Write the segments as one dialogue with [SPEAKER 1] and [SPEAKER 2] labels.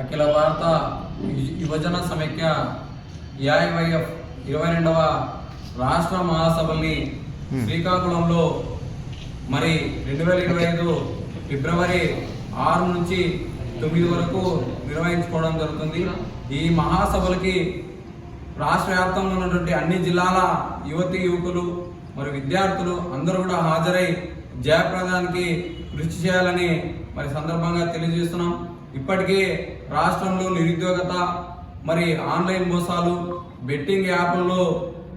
[SPEAKER 1] అఖిల భారత యువజన సమైక్య ఏఐవైఎఫ్ ఇరవై రెండవ రాష్ట్ర మహాసభల్ని శ్రీకాకుళంలో మరి రెండు వేల ఇరవై ఐదు ఫిబ్రవరి ఆరు నుంచి తొమ్మిది వరకు నిర్వహించుకోవడం జరుగుతుంది. ఈ మహాసభలకి రాష్ట్ర వ్యాప్తంగా ఉన్నటువంటి అన్ని జిల్లాల యువతి యువకులు మరి విద్యార్థులు అందరూ కూడా హాజరై జయప్రదానికి కృషి చేయాలని మరి సందర్భంగా తెలియజేస్తున్నాం. ఇప్పటికే రాష్ట్రంలో నిరుద్యోగత మరి ఆన్లైన్ మోసాలు బెట్టింగ్ యాప్ల్లో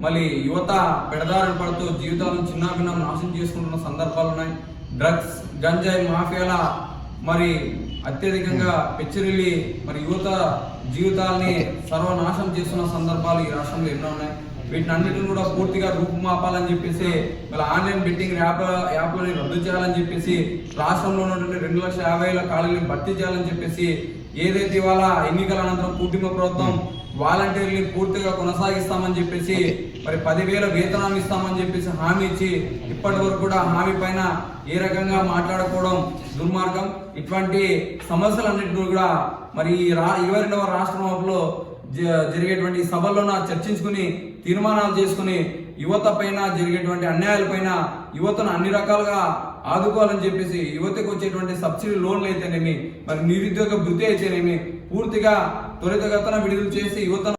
[SPEAKER 1] మళ్ళీ యువత పెడదారులు పడుతూ జీవితాలను చిన్నాభిన్నం నాశనం చేసుకుంటున్న సందర్భాలు ఉన్నాయి. డ్రగ్స్ గంజాయి మాఫియాల మరి అత్యధికంగా పెచ్చిరిల్లి మరి యువత జీవితాల్ని సర్వనాశనం చేస్తున్న సందర్భాలు ఈ రాష్ట్రంలో ఎన్నో ఉన్నాయి. వీటిని అన్నిటిని కూడా పూర్తిగా రూపుమాపాలని చెప్పేసి మళ్ళీ ఆన్లైన్ బెట్టింగ్ యాప్ యాప్లని రద్దు చేయాలని చెప్పేసి రాష్ట్రంలో ఉన్నటువంటి రెండు లక్షల యాభై వేల ఖాళీలను భర్తీ చేయాలని చెప్పేసి ఏదైతే ఇవాళ ఎన్నికల అనంతరం కూటమి ప్రభుత్వం వాలంటీర్ని పూర్తిగా కొనసాగిస్తామని చెప్పేసి మరి పదివేల వేతనాలు ఇస్తామని చెప్పేసి హామీ ఇచ్చి ఇప్పటి వరకు కూడా హామీ పైన ఏ రకంగా మాట్లాడుకోవడం దుర్మార్గం. ఇటువంటి సమస్యలన్నింటినీ కూడా మరి ఈ రా ఇరవై రెండవ రాష్ట్ర జరిగేటువంటి సభల్లోన చర్చించుకుని తీర్మానాలు చేసుకుని యువత పైన జరిగేటువంటి అన్యాయాలపైన యువతను అన్ని రకాలుగా ఆదుకోవాలని చెప్పేసి యువతకు వచ్చేటువంటి సబ్సిడీ లోన్లు అయితేనేమి మరి నిరుద్యోగ వృత్తి అయితేనేమి పూర్తిగా త్వరితగతన విడుదల చేసి యువతను